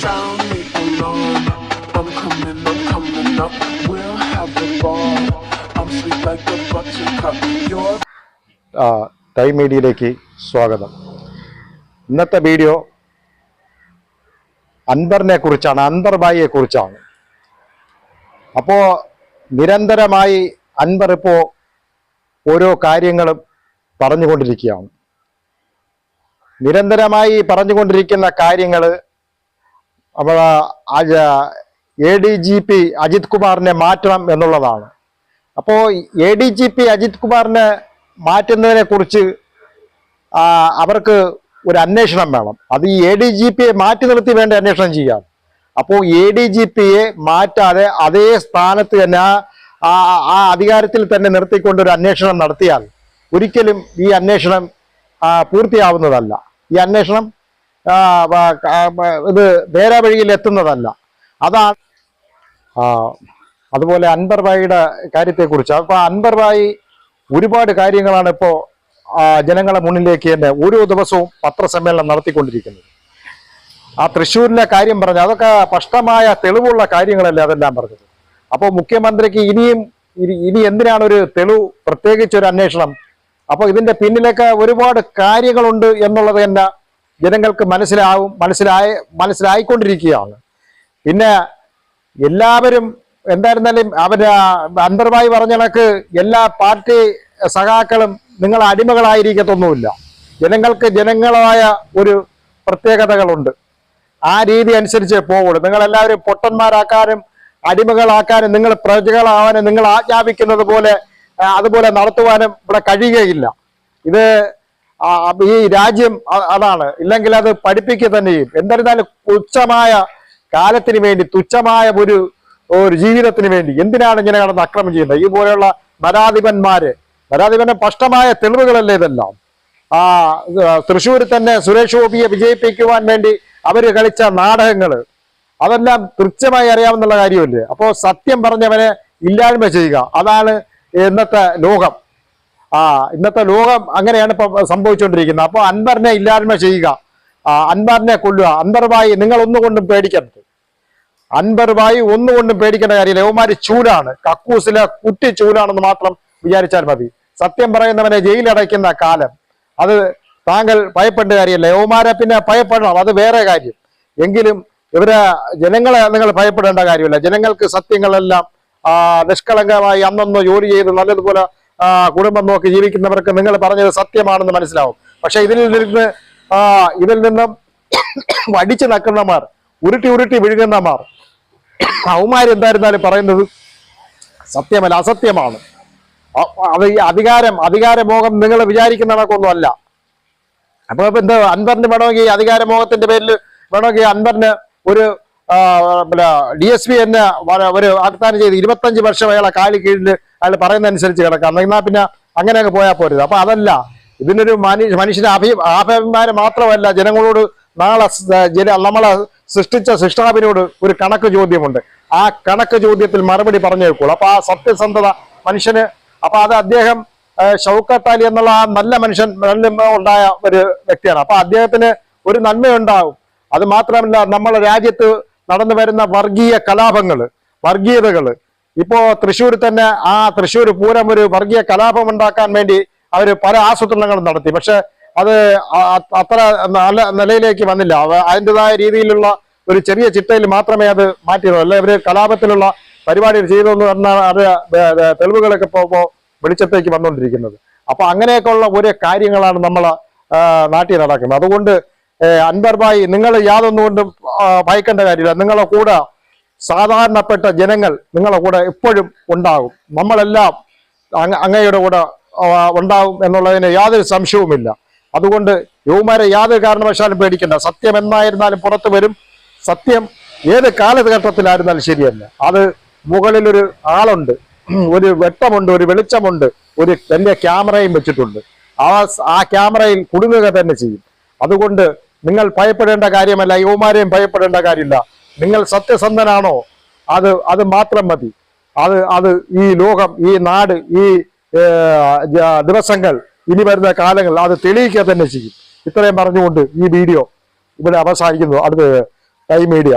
found me alarm. I'm coming, up, coming up. We'll have a ball. I'm sweet like a buttercup. You're ആ, tie മീഡിയയിലേക്ക് സ്വാഗതം ഇന്നത്തെ video അൻബറിനെ കുറിച്ചാണ് അൻബർബായിയെ കുറിച്ചാണ് അപ്പോ നിരന്തരമായി അൻബർ ഇപ്പോ ഓരോ കാര്യങ്ങളും പറഞ്ഞുകൊണ്ടിരിക്കുകയാണ് നിരന്തരമായി പറഞ്ഞുകൊണ്ടിരിക്കുന്ന കാര്യങ്ങൾ നമ്മളെ A D G P Ajith കുമാറിനെ മാറ്റണം എന്നുള്ളതാണ്. അപ്പോൾ A D G P Ajith കുമാറിനെ മാറ്റുന്നതിനെ കുറിച്ച് അവർക്ക് ഒരു അന്വേഷണം വേണം. അത് ഈ എ ഡി ജി പിയെ മാറ്റി നിർത്തി വേണ്ട അന്വേഷണം ചെയ്യാം. അപ്പോൾ എ ഡി ജി പിയെ മാറ്റാതെ അതേ സ്ഥാനത്ത് തന്നെ ആ- ആ അധികാരത്തിൽ തന്നെ നിർത്തിക്കൊണ്ട് ഒരു അന്വേഷണം നടത്തിയാൽ ഒരിക്കലും ഈ അന്വേഷണം പൂർത്തിയാവുന്നതല്ല. ഈ അന്വേഷണം ഇത് നേരെ വഴിയിൽ എത്തുന്നതല്ല. അതാണ് അതുപോലെ കാര്യത്തെ കാര്യത്തെക്കുറിച്ച്. അപ്പോൾ അൻവർ ഭായി ഒരുപാട് കാര്യങ്ങളാണ് ഇപ്പോൾ ജനങ്ങളെ മുന്നിലേക്ക് തന്നെ ഓരോ ദിവസവും പത്രസമ്മേളനം നടത്തിക്കൊണ്ടിരിക്കുന്നത്. ആ തൃശ്ശൂരിലെ കാര്യം പറഞ്ഞു അതൊക്കെ സ്പഷ്ടമായ തെളിവുള്ള കാര്യങ്ങളല്ലേ അതെല്ലാം പറഞ്ഞത്. അപ്പോൾ മുഖ്യമന്ത്രിക്ക് ഇനിയും ഇനി- ഇനി എന്തിനാണ് ഒരു തെളിവ് പ്രത്യേകിച്ച് ഒരു അന്വേഷണം? അപ്പോൾ ഇതിന്റെ പിന്നിലൊക്കെ ഒരുപാട് കാര്യങ്ങളുണ്ട് എന്നുള്ളത് തന്നെ ജനങ്ങൾക്ക് മനസ്സിലാവും മനസ്സിലായ മനസ്സിലായിക്കൊണ്ടിരിക്കുകയാണ്. പിന്നെ എല്ലാവരും എന്തായിരുന്നാലും അവർ അന്തർവായി പറഞ്ഞ കണക്ക് എല്ലാ പാർട്ടി സഖാക്കളും നിങ്ങൾ അടിമകളായിരിക്കത്തൊന്നുമില്ല. ജനങ്ങൾക്ക് ജനങ്ങളായ ഒരു പ്രത്യേകതകളുണ്ട്. ആ രീതി അനുസരിച്ച് പോകുള്ളൂ നിങ്ങളെല്ലാവരും പൊട്ടന്മാരാക്കാനും അടിമകളാക്കാനും നിങ്ങൾ പ്രജകളാവാനും നിങ്ങൾ ആജ്ഞാപിക്കുന്നത് പോലെ അതുപോലെ നടത്തുവാനും ഇവിടെ കഴിയുകയില്ല. ഇത് ഈ രാജ്യം അതാണ്. ഇല്ലെങ്കിൽ അത് പഠിപ്പിക്കുക തന്നെ ചെയ്യും. എന്നിരുന്നാലും തുച്ഛമായ കാലത്തിന് വേണ്ടി തുച്ഛമായ ഒരു ഒരു ജീവിതത്തിന് വേണ്ടി എന്തിനാണ് ഇങ്ങനെ കടന്ന് അക്രമം ചെയ്യുന്നത്? ഈ പോലെയുള്ള ഭരാധിപന്റെ നരാധിപന്റെ സ്പഷ്ടമായ തെളിവുകളല്ലേ ഇതെല്ലാം? ആ തൃശ്ശൂരിൽ തന്നെ സുരേഷ് ഗോപിയെ വിജയിപ്പിക്കുവാൻ വേണ്ടി അവർ കളിച്ച നാടകങ്ങൾ അതെല്ലാം കൃത്യമായി അറിയാമെന്നുള്ള കാര്യമല്ലേ? അപ്പോ സത്യം പറഞ്ഞവനെ ഇല്ലായ്മ ചെയ്യുക. അതാണ് ഇന്നത്തെ ലോകം. ആ ഇന്നത്തെ ലോകം അങ്ങനെയാണ് ഇപ്പൊ സംഭവിച്ചുകൊണ്ടിരിക്കുന്നത് അപ്പൊ അൻവറിനെ ഇല്ലായ്മ ചെയ്യുക അൻവറിനെ കൊല്ലുക അൻവറുമായി നിങ്ങൾ ഒന്നുകൊണ്ടും പേടിക്കരുത്. അൻവറുമായി ഒന്നുകൊണ്ടും പേടിക്കേണ്ട കാര്യമില്ല. യവന്മാര് ചൂലാണ്. കക്കൂസിലെ കുട്ടി ചൂലാണെന്ന് മാത്രം വിചാരിച്ചാൽ മതി. സത്യം പറയുന്നവനെ ജയിലടയ്ക്കുന്ന കാലം. അത് താങ്കൾ ഭയപ്പെടേണ്ട കാര്യമല്ല. യവമാരെ പിന്നെ ഭയപ്പെടണം. അത് വേറെ കാര്യം. എങ്കിലും ഇവരെ ജനങ്ങളെ നിങ്ങൾ ഭയപ്പെടേണ്ട കാര്യമില്ല. ജനങ്ങൾക്ക് സത്യങ്ങളെല്ലാം നിഷ്കളങ്കമായി അന്നൊന്ന് ജോലി ചെയ്ത് നല്ലതുപോലെ കുടുംബം നോക്കി ജീവിക്കുന്നവർക്ക് നിങ്ങൾ പറഞ്ഞത് സത്യമാണെന്ന് മനസ്സിലാവും. പക്ഷെ ഇതിൽ നിന്ന് ഇതിൽ നിന്നും വടിച്ചു നക്കുന്നമാർ ഉരുട്ടി ഉരുട്ടി വിഴുകുന്നമാർ അവന്മാർ എന്തായിരുന്നാലും പറയുന്നത് സത്യമല്ല അസത്യമാണ്. അത് ഈ അധികാരം അധികാരമോഹം നിങ്ങൾ വിചാരിക്കുന്ന കണക്കൊന്നുമല്ല. അപ്പൊ എന്താ അൻവറിന് വേണമെങ്കിൽ അധികാരമോഹത്തിന്റെ പേരിൽ വേണമെങ്കിൽ അൻവറിന് ഒരു ഡി എസ് പി എന്നെ ഒരു വാഗ്ദാനം ചെയ്ത് ഇരുപത്തഞ്ച് വർഷം അയാളെ കാലി കീഴിൽ അയാൾ പറയുന്ന അനുസരിച്ച് കിടക്കാം. എന്നാൽ പിന്നെ അങ്ങനെ അങ്ങ് പോയാൽ പോരുത് അപ്പൊ അതല്ല ഇതിനൊരു മനുഷ്യ മനുഷ്യന്റെ അഭി ആഭിമാനം മാത്രമല്ല ജനങ്ങളോട് നാളെ ജന നമ്മളെ സൃഷ്ടിച്ച സൃഷ്ടാവിനോട് ഒരു കണക്ക് ചോദ്യമുണ്ട്. ആ കണക്ക് ചോദ്യത്തിൽ മറുപടി പറഞ്ഞേക്കുള്ളൂ അപ്പൊ ആ സത്യസന്ധത മനുഷ്യന് അപ്പൊ അത് അദ്ദേഹം ഷൗക്കത്ത് അലി എന്നുള്ള ആ നല്ല മനുഷ്യൻ നല്ല ഉണ്ടായ ഒരു വ്യക്തിയാണ്. അപ്പൊ അദ്ദേഹത്തിന് ഒരു നന്മയുണ്ടാവും. അത് മാത്രമല്ല നമ്മളെ രാജ്യത്ത് നടന്നു വരുന്ന വർഗീയ കലാപങ്ങൾ വർഗീയതകൾ ഇപ്പോ തൃശ്ശൂർ തന്നെ ആ തൃശ്ശൂർ പൂരം ഒരു വർഗീയ കലാപം ഉണ്ടാക്കാൻ വേണ്ടി അവർ പല ആസൂത്രണങ്ങളും നടത്തി. പക്ഷെ അത് അത്ര നല്ല നിലയിലേക്ക് വന്നില്ല. അതിന്റെതായ രീതിയിലുള്ള ഒരു ചെറിയ ചിട്ടയിൽ മാത്രമേ അത് മാറ്റിയത് അല്ലെ? ഇവർ കലാപത്തിലുള്ള പരിപാടികൾ ചെയ്തെന്ന് പറഞ്ഞാൽ ബ- തെളിവുകളൊക്കെ ഇപ്പോ വെളിച്ചത്തേക്ക് വന്നുകൊണ്ടിരിക്കുന്നത്. അപ്പൊ അങ്ങനെയൊക്കെയുള്ള ഓരോ കാര്യങ്ങളാണ് നമ്മൾ നാട്ടിൽ നടക്കുന്നത്. അതുകൊണ്ട് ഭായി നിങ്ങൾ യാതൊന്നുകൊണ്ടും ഭയക്കേണ്ട കാര്യമില്ല. നിങ്ങളെ കൂടെ സാധാരണപ്പെട്ട ജനങ്ങൾ നിങ്ങളുടെ കൂടെ എപ്പോഴും ഉണ്ടാകും. നമ്മളെല്ലാം അങ്ങ അങ്ങയുടെ കൂടെ ഉണ്ടാകും എന്നുള്ളതിന് യാതൊരു സംശയവുമില്ല. അതുകൊണ്ട് യുവമാരെ യാതൊരു കാരണവശാലും പേടിക്കണ്ട. സത്യം എന്നായിരുന്നാലും പുറത്തു വരും. സത്യം ഏത് കാലഘട്ടത്തിലായിരുന്നാലും ശരിയല്ല. അത് മുകളിലൊരു ആളുണ്ട്. ഒരു വെട്ടമുണ്ട് ഒരു വെളിച്ചമുണ്ട് ഒരു വലിയ ക്യാമറയും വെച്ചിട്ടുണ്ട്. ആ ആ ക്യാമറയിൽ കുടുങ്ങുക തന്നെ ചെയ്യും. അതുകൊണ്ട് നിങ്ങൾ ഭയപ്പെടേണ്ട കാര്യമല്ല യുവമാരെയും ഭയപ്പെടേണ്ട കാര്യമില്ല. നിങ്ങൾ സത്യസന്ധനാണോ? അത് അത് മാത്രം മതി. അത് അത് ഈ ലോകം ഈ നാട് ഈ ദിവസങ്ങൾ ഇനി വരുന്ന കാലങ്ങൾ അത് തെളിയിക്കുക തന്നെ ചെയ്യും. ഇത്രയും പറഞ്ഞുകൊണ്ട് ഈ വീഡിയോ ഇവിടെ അവസാനിക്കുന്നു. അടുത്ത ടൈം മീഡിയ.